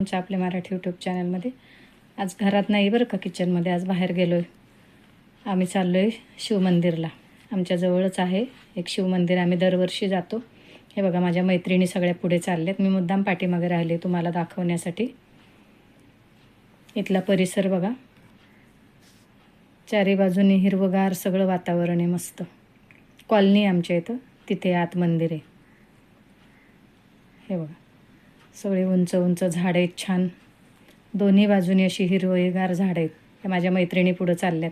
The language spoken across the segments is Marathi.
तुमच्या आपल्या मराठी यूट्यूब चॅनलमध्ये आज घरात नाही बरं का किचनमध्ये आज बाहेर गेलो आहे आम्ही चाललो आहे शिवमंदिरला आमच्याजवळच आहे एक शिवमंदिर. आम्ही दरवर्षी जातो. हे बघा माझ्या मैत्रिणी सगळ्या पुढे चालल्यात. मी मुद्दाम पाठीमागे राहिले तुम्हाला दाखवण्यासाठी. इथला परिसर बघा. चारी बाजूनी हिरवगार सगळं वातावरण आहे मस्त. कॉलनी आमच्या इथं. तिथे आत मंदिर आहे. हे बघा. सगळे उंच उंच झाडं आहेत छान. दोन्ही बाजूनी अशी हिरवळीगार झाडं आहेत. त्या माझ्या मैत्रिणी पुढं चालल्यात.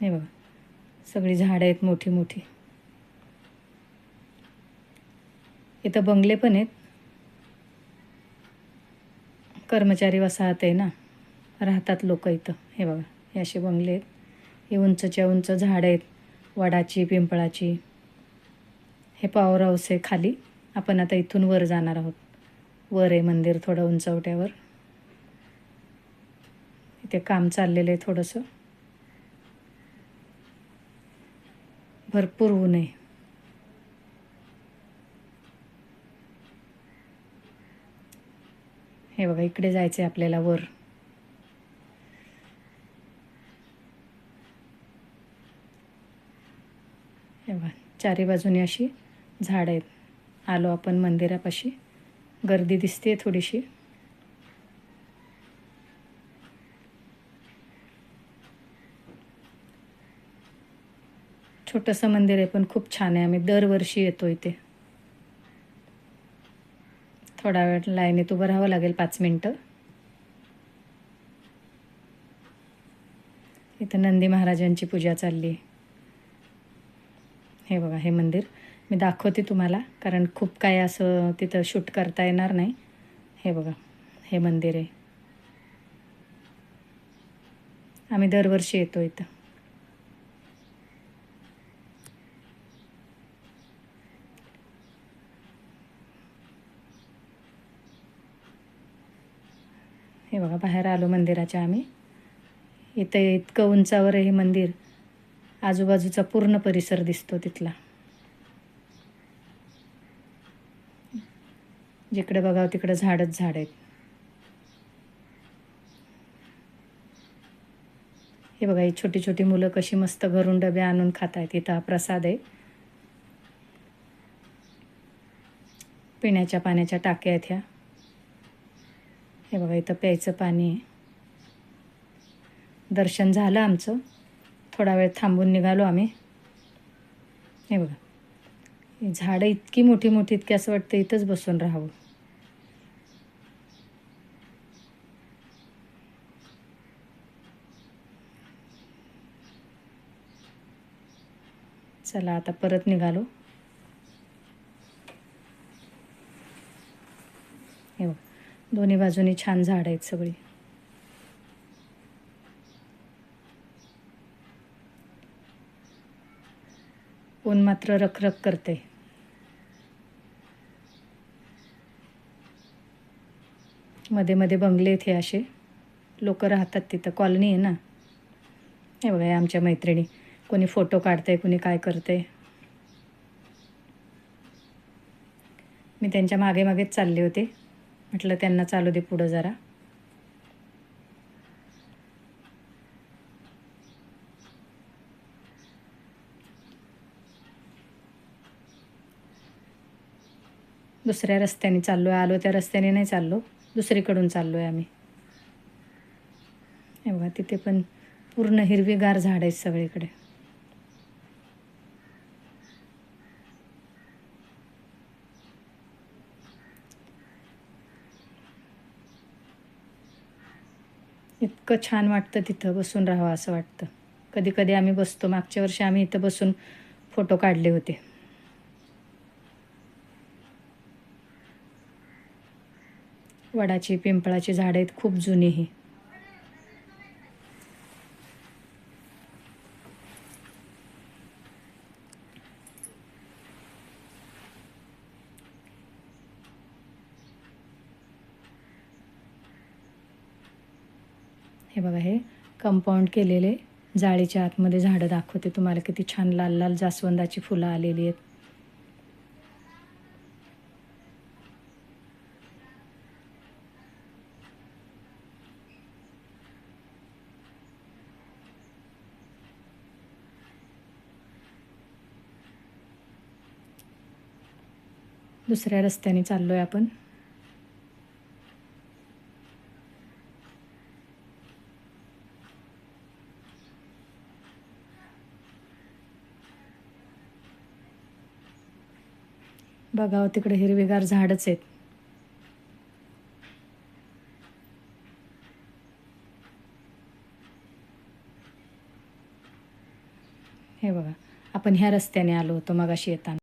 हे बघा. सगळी झाडं आहेत मोठी मोठी. इथं बंगले पण आहेत. कर्मचारी वसाहत आहे ना? राहतात लोक इथं. हे बघा. हे असे बंगले आहेत. हे उंचच्या उंच झाडं आहेत. वडाची पिंपळाची. हे पॉवर हाऊस आहे खाली. आपण आता इथून वर जाणार आहोत. वर आहे मंदिर थोडं उंचवट्यावर. इथे काम चाललेलं आहे थोडंसं. भरपूर ऊन आहे. हे बघा इकडे जायचं आहे आपल्याला वर. हे बघा चारी बाजूनी अशी झाड आहेत. आलो आपण मंदिरापाशी. गर्दी दिसते थोडीशी. छोटंसं मंदिर आहे पण खूप छान आहे. आम्ही दरवर्षी येतो इथे. थोडा वेळ लाईनीत उभं राहावं लागेल पाच मिनटं. इथं नंदी महाराजांची पूजा चालली. आहे हे बघा हे मंदिर. मी दाखवते तुम्हाला कारण खूप काय असं तिथं शूट करता येणार नाही. हे बघा हे मंदिर आहे. आम्ही दरवर्षी येतो इथं. हे बघा बाहेर आलो मंदिराच्या आम्ही. इथं इतकं उंचावर आहे हे मंदिर. आजूबाजूचा पूर्ण परिसर दिसतो तिथला. जिकडे बघावं तिकडं झाडच झाड आहेत. हे बघा ही छोटी छोटी मुलं कशी मस्त घरून डबे आणून खात आहेत. इथं हा प्रसाद आहे. पिण्याच्या पाण्याच्या टाक्या आहेत ह्या. हे बघा इथं प्यायचं पाणी आहे. दर्शन झालं आमचं. थोडा वेळ थांबून निघालो आम्ही. हे बघा. ही झाडं इतकी मोठी मोठी इतकी असं वाटतं इथंच बसून राहावं. चला आता परत निघालो. हे बघ. दोन्ही बाजूनी छान झाड आहेत सगळी. ऊन मात्र रखरख करते. मध्ये मध्ये बंगले आहेत हे असे. लोक राहतात तिथं. कॉलनी आहे ना. हे बघा आमच्या मैत्रिणी. कोणी फोटो काढते कोणी काय करते मी त्यांच्या मागे मागेच चालले होते. म्हटलं त्यांना चालू दे पुढं जरा. दुसऱ्या रस्त्याने चाललो आहे आलो त्या रस्त्याने नाही चाललो दुसरीकडून चाललो आहे आम्ही. हे बघा तिथे पण पूर्ण हिरवीगार झाड आहेत सगळीकडे. इतकं छान वाटतं तिथं बसून राहावं असं वाटतं. कधी कधी आम्ही बसतो. मागच्या वर्षी आम्ही इथं बसून फोटो काढले होते. वडाची पिंपळाची झाडं आहेत खूप जुनी ही. हे बघा हे कंपाऊंड केलेले जाळीच्या आतमध्ये झाडं दाखवते. तुम्हाला किती छान लाल लाल जास्वंदाची फुलं आलेली आहेत. दुसऱ्या रस्त्याने चाललो आहे आपण. बघावं तिकडे हिरवीगार झाडच आहेत. हे बघा आपण ह्या रस्त्याने आलो होतो मगाशी येताना.